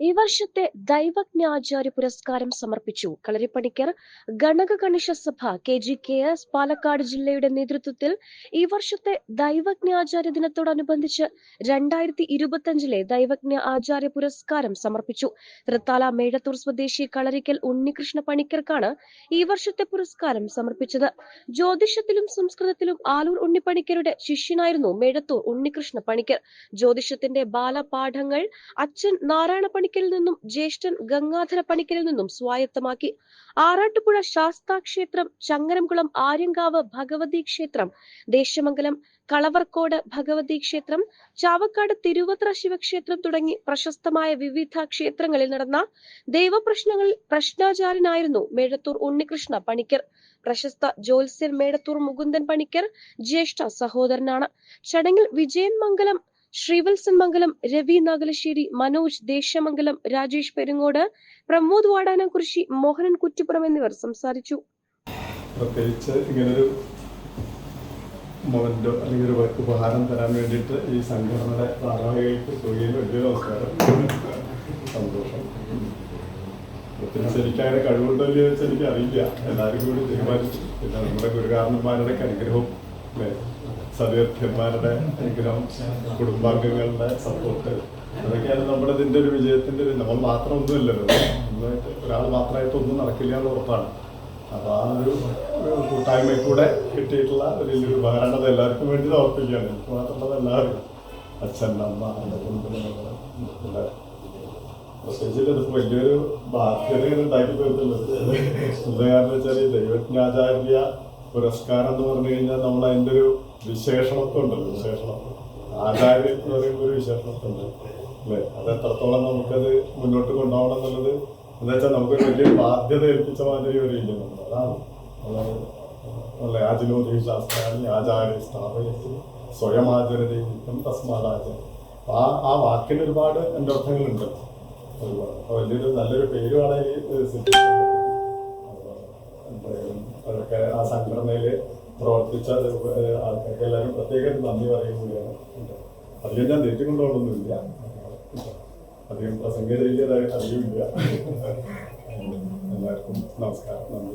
ഈ വർഷത്തെ ദൈവജ്ഞാചാര്യ പുരസ്കാരം സമർപ്പിച്ചു. Kalarippanicker Ganaka Ganesha Sabha K G K S Palakkad ജില്ലയുടെ നേതൃത്വത്തിൽ ഈ വർഷത്തെ ദൈവജ്ഞാചാര്യ ദിനത്തോടനുബന്ധിച്ച് രണ്ടായിരത്തി ഇരുപത്തിയഞ്ചിലെ ദൈവജ്ഞ ആചാര്യ പുരസ്കാരം സമർപ്പിച്ചു. തൃത്താല മേഴത്തൂർ സ്വദേശി കളരിക്കൽ ഉണ്ണികൃഷ്ണ പണിക്കർക്കാണ് ഈ വർഷത്തെ പുരസ്കാരം സമർപ്പിച്ചത്. ജ്യോതിഷത്തിലും സംസ്കൃതത്തിലും ആലൂർ ഉണ്ണിപ്പണിക്കരുടെ ശിഷ്യനായിരുന്നു മേഴത്തൂർ ഉണ്ണികൃഷ്ണ പണിക്കർ. ജ്യോതിഷത്തിന്റെ ബാലപാഠങ്ങൾ അച്ഛൻ നാരായണ പണിക്കരിൽ നിന്നും ജ്യേഷ്ഠൻ ഗംഗാധര പണിക്കരിൽ നിന്നും സ്വായത്തമാക്കി. ആറാട്ടുപുഴ ശാസ്താ ക്ഷേത്രം ചങ്ങരംകുളം ആര്യങ്കാവ് ഭഗവതി ക്ഷേത്രം ദേശമംഗലം കളവർക്കോട് ഭഗവതി ക്ഷേത്രം ചാവക്കാട് തിരുവത്ര ശിവക്ഷേത്രം തുടങ്ങി പ്രശസ്തമായ വിവിധ ക്ഷേത്രങ്ങളിൽ നടന്ന ദൈവപ്രശ്നങ്ങളിൽ പ്രശ്നാചാരനായിരുന്നു മേഴത്തൂർ ഉണ്ണികൃഷ്ണ പണിക്കർ. പ്രശസ്ത ജ്യോത്സ്യൻ മേടത്തൂർ മുകുന്ദൻ പണിക്കർ ജ്യേഷ്ഠ സഹോദരനാണ്. ചടങ്ങിൽ വിജയൻ മംഗലം ശ്രീവത്സൻ മംഗലം രവി നാഗലശ്ശേരി മനോജ് ദേശമംഗലം രാജേഷ് പെരുങ്ങോട് പ്രമോദ് വാടാനക്കുറിശി മോഹനൻ കുറ്റിപ്പുറം എന്നിവർ സംസാരിച്ചു. പ്രത്യേകിച്ച് ഇങ്ങനൊരു മൊമെന്റോ അല്ലെങ്കിൽ ഒരു ഉപഹാരം തരാൻ വേണ്ടിയിട്ട് ഈ സംഘടനയുടെ ഭാരവാഹികൾക്ക് തൊഴിൽ വലിയ നമസ്കാരം. സന്തോഷം. പ്രത്യേകിച്ച് എനിക്ക് അങ്ങനെ കഴിവുണ്ടോ എന്ന് ചോദിച്ചാൽ എനിക്ക് അറിയില്ല എല്ലാവരും കൂടി തീരുമാനിച്ചു. പിന്നെ നമ്മുടെ ഗുരുകാരന്മാരുടെ അനുഗ്രഹവും സതീർത്ഥ്യന്മാരുടെ അനുഗ്രഹം കുടുംബാംഗങ്ങളുടെ സപ്പോർട്ട് അതൊക്കെയാണ് നമ്മുടെ ഇതിന്റെ ഒരു വിജയത്തിന്റെ ഒരു നമ്മൾ മാത്രം ഒന്നുമില്ലല്ലോ ഒന്നായിട്ട് ഒരാൾ മാത്രമായിട്ട് ഒന്നും നടക്കില്ല എന്ന് ഉറപ്പാണ്. അപ്പൊ ആ ഒരു കൂട്ടായ്മയിൽ കൂടെ കിട്ടിയിട്ടുള്ള ഒരു വലിയൊരു ഉപകരണം അത് എല്ലാവർക്കും വേണ്ടി ഓർപ്പിക്കുകയാണ്. എനിക്ക് മാത്രമല്ല എല്ലാവർക്കും. അച്ഛൻ അമ്മ എന്റെ കുടുംബങ്ങൾ എല്ലാവരും. പ്രത്യേകിച്ച് ഇത് വലിയൊരു ബാധ്യത ഉണ്ടാക്കി തീർത്തുള്ളത് വെച്ചാൽ ദൈവജ്ഞാചാര്യ പുരസ്കാരം എന്ന് പറഞ്ഞു കഴിഞ്ഞാൽ നമ്മൾ അതിന്റെ ഒരു വിശേഷണത്വം ഉണ്ടല്ലോ. വിശേഷണം ആചാര്യം എന്ന് പറയുമ്പോൾ ഒരു വിശേഷണത്വം ഉണ്ട്. അല്ലേ? അത് എത്രത്തോളം നമുക്കത് മുന്നോട്ട് കൊണ്ടുപോകണം എന്നുള്ളത് എന്താ വെച്ചാൽ നമുക്കൊരു വലിയ ബാധ്യത ഏൽപ്പിച്ച മാതിരി ഒരു ഇല്ല അതാണ്. അല്ലേ? ആചിനോദി ശാസ്ത്രാണി ആചാര്യ സ്ഥാപനത്തിൽ സ്വയം ആചരണയും തസ്മാദാചാര്യ ആ ആ വാക്കിന് ഒരുപാട് എന്റെ അർത്ഥങ്ങളുണ്ട്. ഒരുപാട്. വലിയൊരു നല്ലൊരു പേരുമാണ് ഈ അതൊക്കെ ആ സംഘടനയിൽ പ്രവർത്തിച്ച ആൾക്കാർക്ക് എല്ലാവരും പ്രത്യേകമായിട്ട് നന്ദി പറയുകയാണ് അധികം ഞാൻ തെറ്റിക്കൊണ്ടുപോകണമെന്നില്ല അധികം പ്രസംഗികതയിലേതായിട്ട് അറിയില്ല എല്ലാവർക്കും നമസ്കാരം. നന്ദി.